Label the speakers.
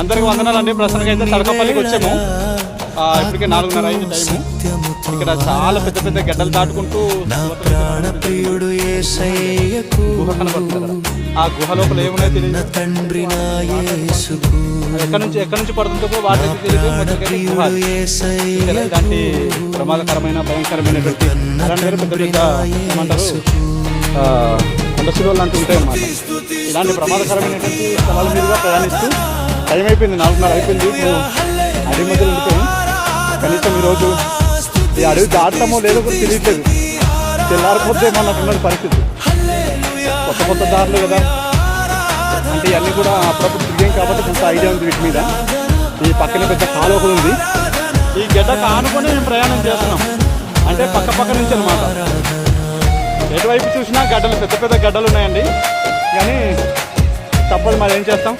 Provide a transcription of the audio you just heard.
Speaker 1: అందరికి వందనాలండి. ప్రస్తుతానికి అయితే తడకపల్లికి వచ్చాము. ఇప్పటికే నాలుగున్నర అయింది టైము. ఇక్కడ చాలా పెద్ద పెద్ద గడ్డలు దాటుకుంటూ గుహ కనబడుతుంది అక్కడ. ఆ గుహ లోపల ఏమున్నాయో తెలియదు. ఎక్కడి నుంచి ఎక్కడి నుంచి పడుతుందో కూడా వాటికి తెలియదు. ఇలాంటి ప్రమాదకరమైన భయంకరమైనటువంటి పెద్ద ఏమంటారు? ఆ, కొండ అంటూ లాంటివి ఉంటాయి ఇలాంటి ప్రమాదకరమైనటువంటి స్థలాల మీదుగా ప్రయాణిస్తూ టైం అయిపోయింది నాలుగున్నర అయిపోయింది. ఇప్పుడు అడవి మధ్యలో ఉండిపోయాం. కనీసం ఈరోజు ఈ అడవి దాటమో లేదో కూడా తెలియట్లేదు. తెల్లారిపోతే మనకున్న పరిస్థితి. కొత్త కొత్త దారులు కదా. అంటే ఇవన్నీ కూడా అప్పుడప్పుడు తిరిగాం కాబట్టి కొంత ఐడియా ఉంది వీటి మీద. ఈ పక్కన పెద్ద కాలువ కూడా ఉంది. ఈ గడ్డకు ఆనుకొని మేము ప్రయాణం చేస్తున్నాం. అంటే పక్క పక్క నుంచి అనమాట ఎటువైపు చూసినా గడ్డలు పెద్ద పెద్ద గడ్డలు ఉన్నాయండి. కానీ తప్పదు మరి ఏం చేస్తాం?